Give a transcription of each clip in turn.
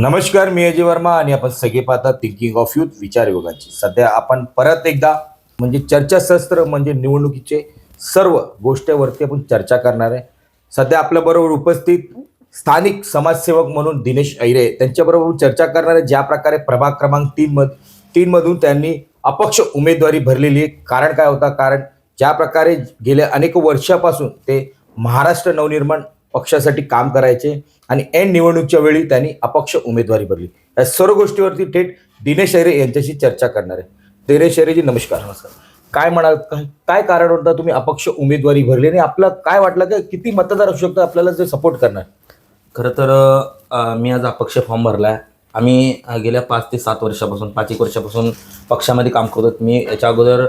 नमस्कार मी अजय वर्मा आणि आपण सगळे पाहता थिंकिंग ऑफ युथ विचार योगाची सध्या आपण परत एकदा म्हणजे चर्चाशस्त्र म्हणजे निवडणुकीचे सर्व गोष्टीवरती आपण चर्चा करणार आहे. सध्या आपल्याबरोबर उपस्थित स्थानिक समाजसेवक म्हणून दिनेश ऐरे त्यांच्याबरोबर चर्चा करणार आहे. ज्या प्रकारे प्रभाग क्रमांक तीन मध तीनमधून त्यांनी अपक्ष उमेदवारी भरलेली आहे. कारण काय होता? कारण ज्या प्रकारे गेल्या अनेक वर्षापासून ते महाराष्ट्र नवनिर्माण पक्षासाठी काम करायचे आणि एन निवडणुकीच्या वेळी त्यांनी अपक्ष उमेदवारी भरली. या सर्व गोष्टीवरती थेट दिनेश ऐरे यांच्याशी चर्चा करणार आहे. दिनेश ऐरेजी नमस्कार. नमस्कार. काय म्हणाल काय कारण होतं तुम्ही अपक्ष उमेदवारी भरली आणि आपलं काय वाटलं की किती मतदार असू शकतो आपल्याला जे सपोर्ट करणार? खरं तर मी आज अपक्ष फॉर्म भरला आहे आम्ही गेल्या पाच ते सात वर्षापासून पाच एक वर्षापासून पक्षामध्ये काम करतो मी याच्या अगोदर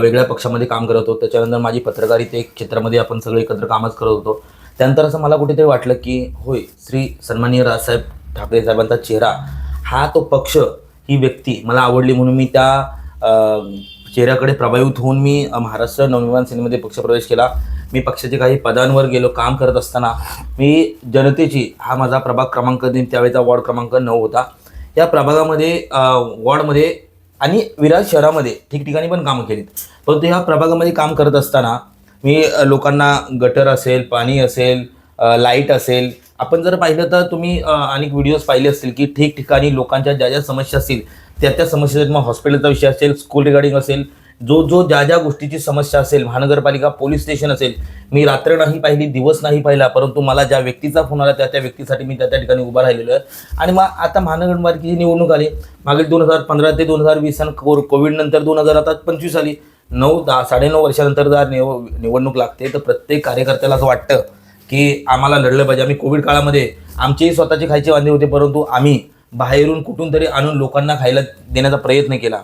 वेगळ्या पक्षामध्ये काम करत होतो. त्याच्यानंतर माझी पत्रकारिते क्षेत्रामध्ये आपण सगळे एकत्र कामच करत होतो. त्यानंतर असं मला कुठेतरी वाटलं की होय श्री सन्माननीय राजसाहेब ठाकरे साहेबांचा चेहरा हा तो पक्ष ही व्यक्ती मला आवडली म्हणून मी त्या चेहऱ्याकडे प्रभावित होऊन मी महाराष्ट्र नवनिर्माण सेनेमध्ये पक्षप्रवेश केला. मी पक्षाचे काही पदांवर गेलो काम करत असताना मी जनतेची हा माझा प्रभाग क्रमांक देईन त्यावेळेचा वॉर्ड क्रमांक नऊ होता. या प्रभागामध्ये वॉर्डमध्ये आणि विराज शहरामध्ये ठिकठिकाणी पण कामं केलीत. परंतु ह्या प्रभागामध्ये काम करत असताना मी लोकांना गटर असेल पाणी असेल लाइट असेल आपण जर पाहिलं तर तुम्ही अनेक व्हिडिओज पाहिले असतील की ठिकठिकाणी लोकांच्या ज्या ज्या समस्या असतील त्या त्या समस्या मग हॉस्पिटलचा विषय असेल स्कूल रिगार्डिंग असेल जो जो ज्या ज्या गोष्टीची समस्या असेल महानगरपालिका पोलीस स्टेशन असेल मी रात्र नाही पाहिली दिवस नाही पाहिला परंतु मला ज्या व्यक्तीचा फोन आला त्या त्या व्यक्तीसाठी मी त्या त्या ठिकाणी उभा राहिलेलो आहे. आणि मग आता महानगरपालिकेची निवडणूक आली. मागील दोन हजार पंधरा ते दोन हजार वीस आणि को कोविडनंतर दोन हजार आता पंचवीस आली. नऊ दहा साडेनऊ वर्षानंतर जर निव निवडणूक लागते तर प्रत्येक कार्यकर्त्याला असं वाटतं की आम्हाला लढलं पाहिजे. आम्ही कोविड काळामध्ये आमचेही स्वतःचे खायचे वांदे होते परंतु आम्ही बाहेरून कुठून तरी आणून लोकांना खायला देण्याचा प्रयत्न केला.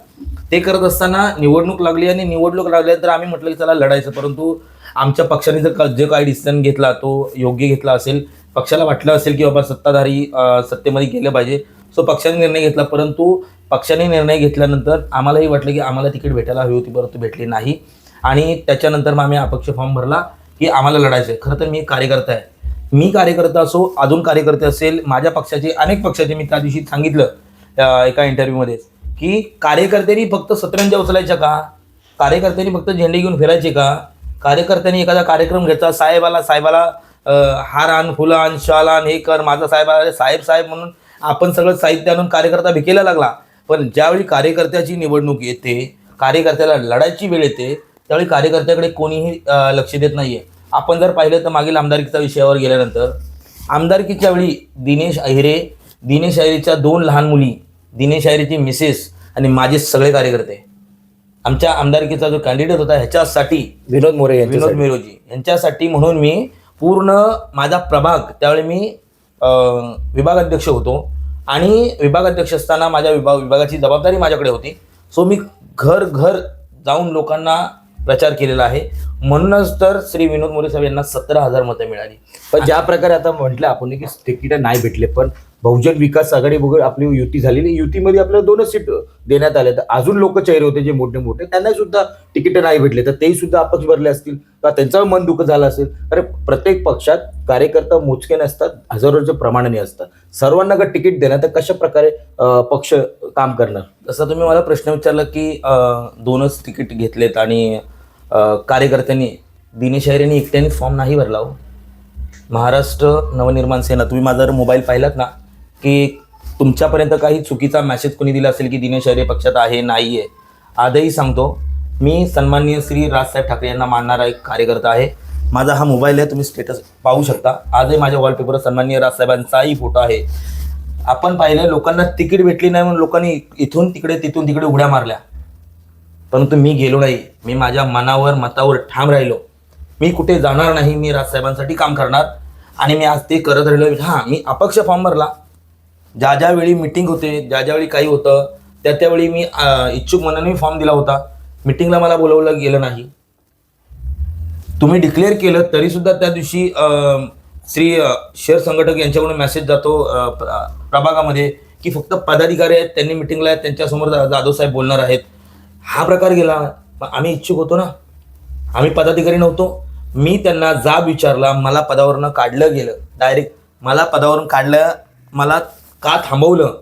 ते करत असताना निवडणूक लागली आणि निवडणूक लागल्यानंतर आम्ही म्हटलं की चला लढायचं परंतु आमच्या पक्षाने जर का- जे काही डिसिजन घेतला तो योग्य घेतला असेल पक्षाला वाटलं असेल की बाबा सत्ताधारी सत्तेमध्ये गेलं पाहिजे सो पक्षाने निर्णय घेतला परंतु पक्षाने निर्णय घेतल्यानंतर आम्हालाही वाटलं की आम्हाला तिकीट भेटायला हवी होती परंतु भेटली नाही. आणि त्याच्यानंतर मग आम्ही अपक्ष फॉर्म भरला की आम्हाला लढायचं आहे खरं तर मी एक कार्यकर्ता आहे. मी कार्यकर्ता असो अजून कार्यकर्ते असेल माझ्या पक्षाचे अनेक पक्षाचे मी त्या दिवशी सांगितलं एका इंटरव्ह्यूमध्ये की कार्यकर्त्यांनी फक्त सतरंजा उचलायच्या का? कार्यकर्त्यांनी फक्त झेंडे घेऊन फिरायचे का? कार्यकर्त्यांनी एखादा कार्यक्रम घ्यायचा साहेबाला साहेबाला हार आण फुलं आण शाल आण हे कर माझा साहेब आला साहेब साहेब म्हणून आपण सगळं साहित्य आणून कार्यकर्ता भिकेला लागला. पण ज्यावेळी कार्यकर्त्याची निवडणूक येते कार्यकर्त्याला लढायची वेळ येते त्यावेळी कार्यकर्त्याकडे कोणीही लक्ष देत नाहीये. आपण जर पाहिलं तर मागील आमदारकीच्या विषयावर गेल्यानंतर आमदारकीच्या वेळी दिनेश अहिरे दिनेश अहिरेच्या दोन लहान मुली दिनेश अहिरेची मिसेस आणि माझे सगळे कार्यकर्ते. आमच्या आमदारकीचा जो कॅन्डिडेट होता ह्याच्यासाठी विनोद मोरे विनोद. मिरोजी. यांच्यासाठी म्हणून मी पूर्ण माझा प्रभाग त्यावेळी मी विभागाध्यक्ष होतो. आणि विभागाध्यक्ष असताना माझ्या विभाग विभागाची जबाबदारी माझ्याकडे होती. सो मी घर घर जाऊन लोकांना प्रचार केलेला आहे. म्हणूनच तर श्री विनोद मोरे साहेब यांना सतरा हजार मतं मिळाली. पण ज्या प्रकारे आता म्हटलं आपण की तिकीट नाही भेटले पण बहुजन विकास आघाडी वगैरे आपली युती झालेली युतीमध्ये आपल्याला दोनच सीट देण्यात आले तर अजून लोक चेहरे होते जे मोठे मोठे. त्यांना सुद्धा तिकीट नाही भेटले. तर तेही सुद्धा अपक्ष भरले असतील का? त्यांचं मन दुःख झालं असेल. अरे प्रत्येक पक्षात कार्यकर्ता मोजके नसतात. हजारोच्या प्रमाणाने असतात सर्वांना का तिकीट देणार? तर कशा प्रकारे पक्ष काम करणार? जसं तुम्ही मला प्रश्न विचारला की दोनच तिकीट घेतलेत आणि कार्यकर्त्यांनी दिनेश अहिरेंनी एकट्याने फॉर्म नाही भरला हो. महाराष्ट्र नवनिर्माण सेना तुम्ही माझा जर मोबाईल पाहिलात ना? की तुमच्यापर्यंत काही चुकीचा मेसेज कोणी दिला असेल की दिनेश अरे पक्षात आहे नाही आहे आजही सांगतो. मी सन्माननीय श्री राजसाहेब ठाकरे यांना मानणारा एक कार्यकर्ता आहे. माझा हा मोबाईल आहे तुम्ही स्टेटस पाहू शकता. आजही माझ्या वॉलपेपरवर सन्माननीय राजसाहेबांचाही फोटो आहे. आपण पाहिलं लोकांना तिकीट भेटली नाही म्हणून लोकांनी इथून तिकडे तिथून तिकडे उड्या मारल्या. परंतु मी गेलो नाही. मी माझ्या मनावर मतावर ठाम राहिलो. मी कुठे जाणार नाही मी राजसाहेबांसाठी काम करणार. आणि मी आज ते करत राहिलो हां मी अपक्ष फॉर्म भरला. ज्या ज्यावेळी मिटिंग होते ज्या ज्यावेळी काही होतं त्या त्यावेळी मी इच्छुक मनाने मी फॉर्म दिला होता. मिटिंगला मला बोलवलं गेलं नाही. तुम्ही डिक्लेअर केलं तरी सुद्धा त्या दिवशी श्री शेअर संघटक यांच्याकडून मेसेज जातो प्रभागामध्ये की फक्त पदाधिकारी आहेत त्यांनी मिटिंगला आहेत त्यांच्यासमोर जा- जाधव साहेब बोलणार आहेत. हा प्रकार गेला. आम्ही इच्छुक होतो ना. आम्ही पदाधिकारी नव्हतो. मी त्यांना जाब विचारला मला पदावरनं काढलं गेलं. डायरेक्ट मला पदावरून काढलं मला का थांबवलं?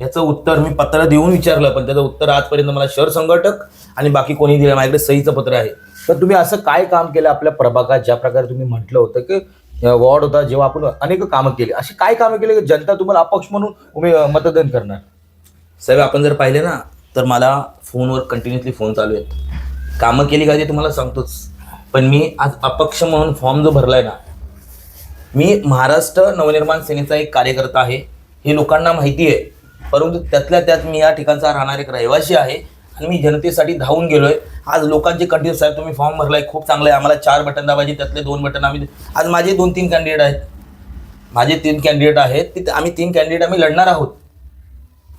याचं उत्तर मी पत्र देऊन विचारलं पण त्याचं उत्तर आजपर्यंत मला शहर संघटक आणि बाकी कोणी दिलं माझ्याकडे सहीचं पत्र आहे. तर तुम्ही असं काय काम केलं आपल्या प्रभागात? ज्या प्रकारे तुम्ही म्हटलं होतं की वॉर्ड होता जेव्हा आपण अनेक कामं केली. अशी काय कामं केली की जनता तुम्हाला अपक्ष म्हणून उमे मतदान करणार? साहेब आपण जर पाहिले ना तर मला फोनवर कंटिन्युअसली फोन चालू आहेत. कामं केली का ते तुम्हाला सांगतोच. पण मी आज अपक्ष म्हणून फॉर्म जो भरला आहे ना मी महाराष्ट्र नवनिर्माण सेनेचा एक कार्यकर्ता आहे. हे लोकांना माहिती आहे. परंतु त्यातल्या त्यात मी या ठिकाणचा राहणार एक रहिवासी आहे आणि मी जनतेसाठी धावून गेलो आहे आज लोकांचे कंटिन्यू साहेब तुम्ही फॉर्म भरलाय खूप चांगलं आहे आम्हाला चार बटन दाबायचे त्यातले दोन बटन आम्ही आज माझे दोन तीन कॅन्डिडेट आहेत. माझे तीन कॅन्डिडेट आहेत. तिथे आम्ही तीन कॅन्डिडेट आम्ही लढणार आहोत.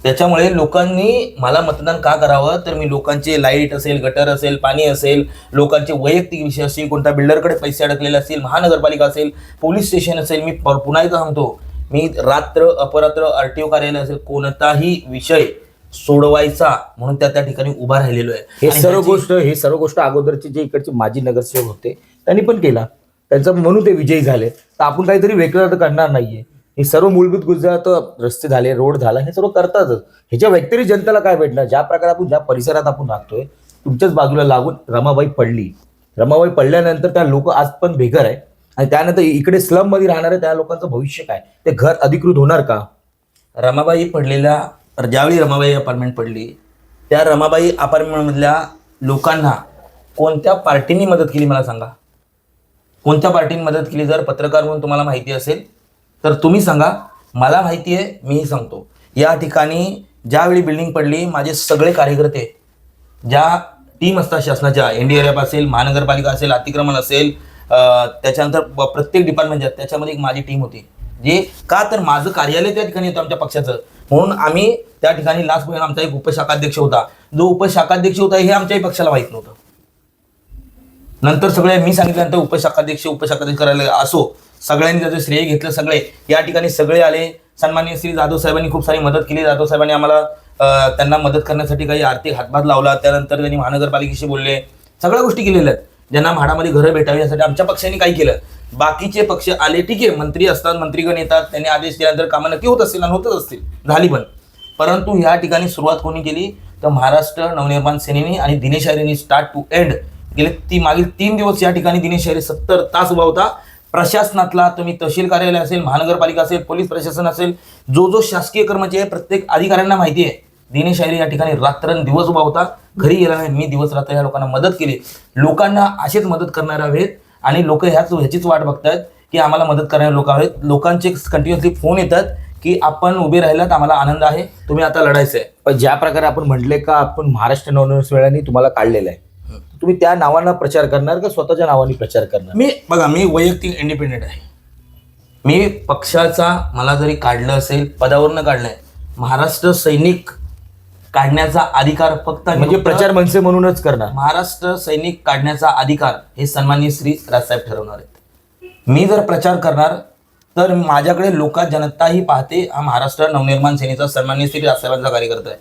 त्याच्यामुळे लोकांनी मला मतदान का करावं? तर मी लोकांचे लाइट असेल गटर असेल पाणी असेल लोकांचे वैयक्तिक विषय असतील कोणत्या बिल्डरकडे पैसे अडकलेले असतील महानगरपालिका असेल पोलीस स्टेशन असेल मी पुन्हा एकदा सांगतो. मी रात्र अपरात्र आर टी ओ कार्यालय असेल कोणताही विषय सोडवायचा म्हणून त्या त्या ठिकाणी उभा राहिलेलो आहे. हे सर्व गोष्ट हे सर्व गोष्ट अगोदरचे जे इकडचे माजी नगरसेवक होते त्यांनी पण केला. त्यांचं म्हणून ते विजयी झाले. तर आपण काहीतरी वेगळं तर करणार नाहीये. हे सर्व मूलभूत गुजरात रस्ते झाले रोड झाला हे सर्व करतातच. ह्याच्या व्यतिरिक्त जनतेला काय भेटणार? ज्या प्रकारे आपण ज्या परिसरात आपण राहतोय तुमच्याच बाजूला लागून रमाबाई पडली. रमाबाई पडल्यानंतर त्या लोक आज पण बेघर आहे. आणि त्यानंतर इकडे स्लममध्ये राहणाऱ्या त्या लोकांचं भविष्य काय? ते घर अधिकृत होणार का? रमाबाई पडलेल्या ज्यावेळी रमाबाई अपार्टमेंट पडली त्या रमाबाई अपार्टमेंटमधल्या लोकांना कोणत्या पार्टीनी मदत केली मला सांगा? कोणत्या पार्टीने मदत केली? जर पत्रकार म्हणून तुम्हाला माहिती असेल तर तुम्ही सांगा. मला माहिती आहे मीही सांगतो. या ठिकाणी ज्यावेळी बिल्डिंग पडली माझे सगळे कार्यकर्ते ज्या टीम असतात शासनाच्या एन डी आर एफ असेल महानगरपालिका असेल अतिक्रमण असेल त्याच्यानंतर प्रत्येक डिपार्टमेंट त्याच्यामध्ये एक माझी टीम होती. जे का तर माझं कार्यालय त्या ठिकाणी होतं आमच्या पक्षाचं. म्हणून आम्ही त्या ठिकाणी लास्ट पर्यंत आमचा एक उपशाखाध्यक्ष होता. जो उपशाखाध्यक्ष होता हे आमच्याही पक्षाला माहीत नव्हतं. नंतर सगळे मी सांगितल्यानंतर उपशाखाध्यक्ष उपशाखाध्यक्ष करायला असो सगळ्यांनी त्याचं श्रेय घेतलं सगळे. या ठिकाणी सगळे आले. सन्माननीय श्री जाधव साहेबांनी खूप सारी मदत केली. जाधव साहेबांनी आम्हाला त्यांना मदत करण्यासाठी काही आर्थिक हातभार लावला. त्यानंतर त्यांनी महानगरपालिकेशी बोलले. सगळ्या गोष्टी केलेल्या आहेत. ज्यांना म्हाडामध्ये घरं भेटावी यासाठी आमच्या पक्षाने काय केलं? बाकीचे पक्ष आले ठीक आहे मंत्री असतात मंत्रीगण येतात त्यांनी आदेश दिल्यानंतर कामं नक्की होत असतील आणि होतच असतील झाली पण. परंतु ह्या ठिकाणी सुरुवात कोणी केली? तर महाराष्ट्र नवनिर्माण सेनेने आणि दिनेश आर्यनी स्टार्ट टू एंड गेले ती मागील तीन दिवस या ठिकाणी दिनेश आर्य सत्तर तास उभा होता. प्रशासनातला तुम्ही तहसील कार्यालय असेल महानगरपालिका असेल पोलीस प्रशासन असेल जो जो शासकीय कर्मचारी आहे प्रत्येक अधिकाऱ्यांना माहिती आहे. दिनेश आर्य या ठिकाणी रात्रंदिवस उभा होता. घरी गेला नाही मी दिवस रात्र या लोकांना मदत केली. लोकांना असेच मदत करणारे हवेत आणि लोक ह्याच ह्याचीच वाट बघतायत की आम्हाला मदत करणारे लोक आहेत. लोकांचे कंटिन्युअसली फोन येतात की आपण उभे राहिलात आम्हाला आनंद आहे तुम्ही आता लढायचं आहे पण ज्या प्रकारे आपण म्हटले का आपण महाराष्ट्र नवनिर्माण वेळाने तुम्हाला काढलेलं आहे. तुम्ही त्या नावानं प्रचार करणार का स्वतःच्या नावाने प्रचार करणार? मी बघा मी वैयक्तिक इंडिपेंडेंट आहे. मी पक्षाचा मला जरी काढलं असेल पदावरनं काढलंय महाराष्ट्र सैनिक काढण्याचा अधिकार फक्त म्हणजे प्रचार मनसे म्हणूनच करणार. महाराष्ट्र सैनिक काढण्याचा अधिकार हे सन्माननीय श्री राजसाहेब ठरवणार आहेत. मी जर प्रचार करणार तर माझ्याकडे लोकात जनताही पाहते हा महाराष्ट्र नवनिर्माण सेनेचा सन्माननीय श्री राजसाहेबांचा कार्यकर्ता आहे.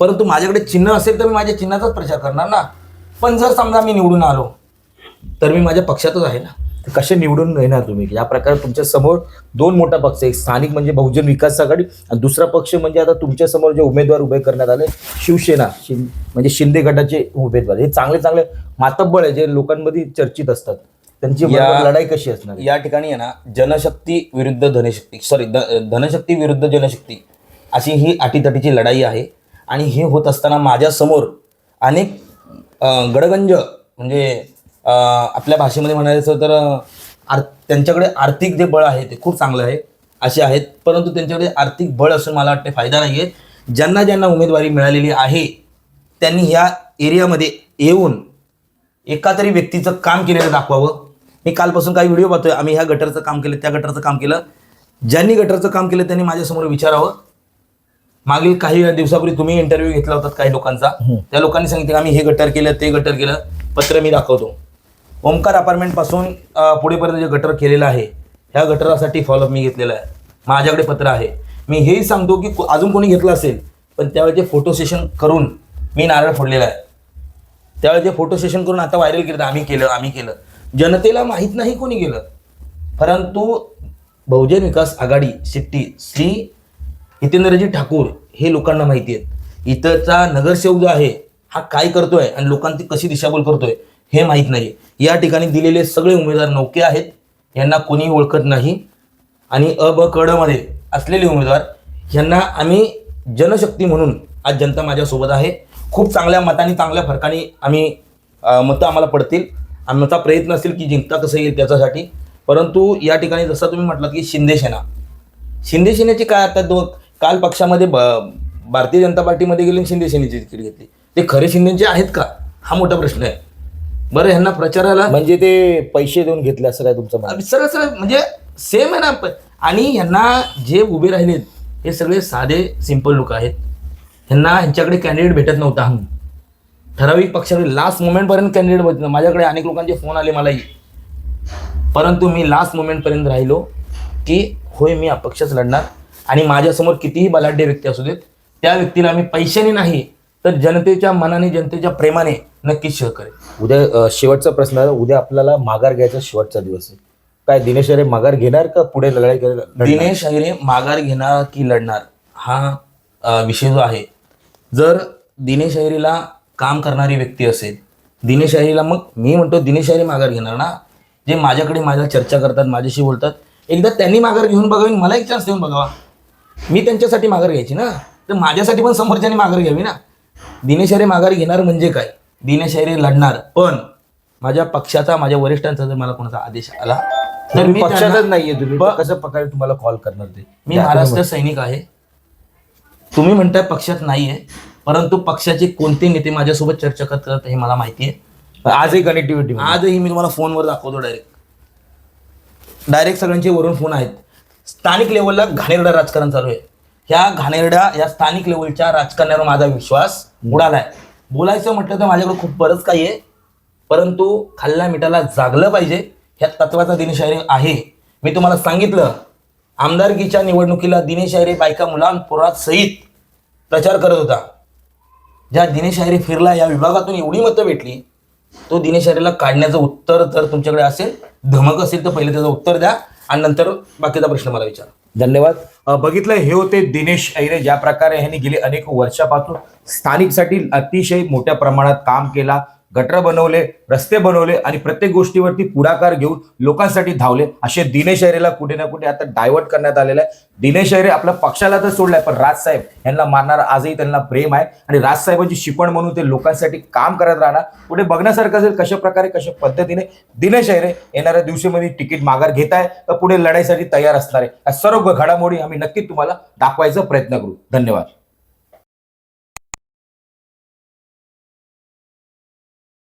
परंतु माझ्याकडे चिन्ह असेल तर मी माझ्या चिन्हाचाच प्रचार करणार ना. पण जर समजा मी निवडून आलो तर मी माझ्या पक्षातच आहे ना. कसे निवडून येणार तुम्ही? या प्रकारे तुमच्यासमोर दोन मोठा पक्ष एक स्थानिक म्हणजे बहुजन विकास आघाडी आणि दुसरा पक्ष म्हणजे आता तुमच्यासमोर जे उमेदवार उभे करण्यात आले शिवसेना शिं म्हणजे शिंदे गटाचे उमेदवार. हे चांगले चांगले मातब्बळ आहे जे लोकांमध्ये चर्चित असतात. त्यांची लढाई कशी असणार? या ठिकाणी आहे ना जनशक्ती विरुद्ध धनशक्ती सॉरी धनशक्ती विरुद्ध जनशक्ती अशी ही अटीतटीची लढाई आहे. आणि हे होत असताना माझ्यासमोर अनेक गडगंज म्हणजे आपल्या भाषेमध्ये म्हणायचं तर आर त्यांच्याकडे आर्थिक जे बळ आहे ते खूप चांगलं आहे असे आहेत. परंतु त्यांच्याकडे आर्थिक बळ असून मला वाटते फायदा नाही आहे ज्यांना ज्यांना उमेदवारी मिळालेली आहे त्यांनी ह्या एरियामध्ये येऊन एका तरी व्यक्तीचं काम केलेलं दाखवावं. मी कालपासून काही व्हिडिओ पाहतोय आम्ही ह्या गटरचं काम केलं त्या गटरचं काम केलं. ज्यांनी गटरचं काम केलं त्यांनी माझ्यासमोर विचारावं. मागील काही दिवसापूर्वी तुम्ही इंटरव्ह्यू घेतला होता काही लोकांचा. त्या लोकांनी सांगितलं की आम्ही हे गटर केलं ते गटर केलं. पत्र मी दाखवतो. ओमकार अपार्टमेंटपासून पुढेपर्यंत जे गटर केलेलं आहे ह्या गटरासाठी फॉलोअप मी घेतलेला आहे. माझ्याकडे पत्र आहे. मी हेही सांगतो की अजून कोणी घेतलं असेल पण त्यावेळेचे फोटो सेशन करून मी नारळ फोडलेला आहे. त्यावेळेस जे फोटो सेशन करून आता व्हायरल केलं आम्ही केलं आम्ही केलं. जनतेला माहीत नाही कोणी केलं परंतु बहुजन विकास आघाडी शिट्टी श्री हितेंद्रजी ठाकूर हे लोकांना माहिती आहेत इथंचा नगरसेवक जो आहे हा काय करतोय आणि लोकांची कशी दिशाभूल करतोय हे माहीत नाही या ठिकाणी दिलेले सगळे उमेदवार नौके आहेत. यांना कोणी ओळखत नाही. आणि अ ब कडमध्ये असलेले उमेदवार यांना आम्ही जनशक्ती म्हणून आज जनता माझ्यासोबत आहे. खूप चांगल्या मताने चांगल्या फरकाने आम्ही मतं आम्हाला पडतील. आमचा प्रयत्न असेल की जिंकता कसं येईल त्याच्यासाठी. परंतु या ठिकाणी जसं तुम्ही म्हटलं की शिंदेसेना शिंदेसेनेची काय आता दो काल पक्षामध्ये ब भारतीय जनता पार्टीमध्ये गेले आणि तिकीट घेतली. ते खरे शिंदेचे आहेत का? हा मोठा प्रश्न आहे. बरं ह्यांना प्रचाराला म्हणजे ते पैसे देऊन घेतले असं काय तुमचं म्हणणं? सरळ सरळ म्हणजे सेम आहे ना प- आणि यांना जे उभे राहिलेत हे सगळे साधे सिंपल लोक आहेत ह्यांना ह्यांच्याकडे कॅन्डिडेट भेटत नव्हता ठराविक पक्षाकडे लास्ट मोमेंटपर्यंत कॅन्डिडेट भेटत नव्हता. माझ्याकडे अनेक लोकांचे फोन आले मलाही परंतु मी लास्ट मोमेंटपर्यंत राहिलो की होय मी अपक्षच लढणार आणि माझ्यासमोर कितीही बलाढ्य व्यक्ती असू देत त्या व्यक्तीला मी पैशाने नाही तर जनतेच्या मनाने जनतेच्या प्रेमाने नक्कीच शेअर करेन. उद्या शेवटचा प्रश्न आहे. उद्या आपल्याला माघार घ्यायचा शेवटचा दिवस आहे. काय दिनेश अरे माघार घेणार का पुढे लढाई करेल? दिनेश अहिरे माघार घेणार की लढणार? हा विषय जो आहे. जर दिनेश अहिरेला काम करणारी व्यक्ती असेल दिनेश अहिरेला मग मी म्हणतो दिनेश अहिरे माघार घेणार ना? जे माझ्याकडे माझ्या चर्चा करतात माझ्याशी बोलतात. एकदा त्यांनी माघार घेऊन बघावी मला एक चान्स देऊन बघावा. मी त्यांच्यासाठी माघार घ्यायची ना? तर माझ्यासाठी पण समोरच्याने माघार घ्यावी ना? दिनेश अहिरे माघार घेणार म्हणजे काय? दिनेश लढणार. पण माझ्या पक्षाचा माझ्या वरिष्ठांचा जर मला कोणाचा आदेश आला तर मी पक्षातच त्यांना- नाहीये. तुम्ही कसं प्रकारे तुम्हाला कॉल करणार ते? मी महाराष्ट्र सैनिक आहे. तुम्ही म्हणताय पक्षात नाहीये परंतु पक्षाचे कोणते नेते माझ्यासोबत चर्चा करतात हे मला माहिती आहे आजही कनेक्टिव्हिटी आजही मी तुम्हाला फोनवर दाखवतो डायरेक्ट डायरेक्ट सगळ्यांचे वरून फोन आहेत. स्थानिक लेवलला घाणेरडा राजकारण चालू आहे. ह्या घाणेरड्या या स्थानिक लेवलच्या राजकारण्यावर माझा विश्वास उडालाय बोलायचं म्हटलं तर माझ्याकडे खूप बरंच काही आहे. परंतु खाल्ल्या मिठाला जागलं पाहिजे ह्या तत्वाचा दिनेश आयरे आहे. मी तुम्हाला सांगितलं आमदारकीच्या निवडणुकीला दिनेश आयरे बायका मुलांपुरात सहित प्रचार करत होता. ज्या दिनेश आयरे फिरला या विभागातून एवढी मतं भेटली तो दिनेश आयरेला काढण्याचं उत्तर जर तुमच्याकडे असेल धमक असेल तर पहिले त्याचं उत्तर द्या. आणि नंतर बाकीचा प्रश्न मला विचारा. धन्यवाद. बघितलं हे होते दिनेश ऐरे ज्या प्रकारे ह्यांनी गेली अनेक वर्षापासून स्थानिकसाठी अतिशय मोठ्या प्रमाणात काम केला. गटर बनवले रस्ते बनवले आणि प्रत्येक गोष्टीवरती पुढाकार घेऊन लोकांसाठी धावले. असे दिनेश अहिरेला कुठे ना कुठे आता डायव्हर्ट करण्यात आलेलं आहे. दिनेश अहिरे आपल्या पक्षाला तर सोडलाय पण राजसाहेब यांना मानणार आजही त्यांना प्रेम आहे. आणि राजसाहेबांची शिकवण म्हणून ते लोकांसाठी काम करत राहणार. पुढे बघण्यासारखं असेल कशा प्रकारे कशा पद्धतीने दिनेश अहिरे येणाऱ्या दिवशीमध्ये तिकीट माघार घेत आहे तर पुढे लढाईसाठी तयार असणार आहे. या सर्व घडामोडी आम्ही नक्की तुम्हाला दाखवायचा प्रयत्न करू. धन्यवाद.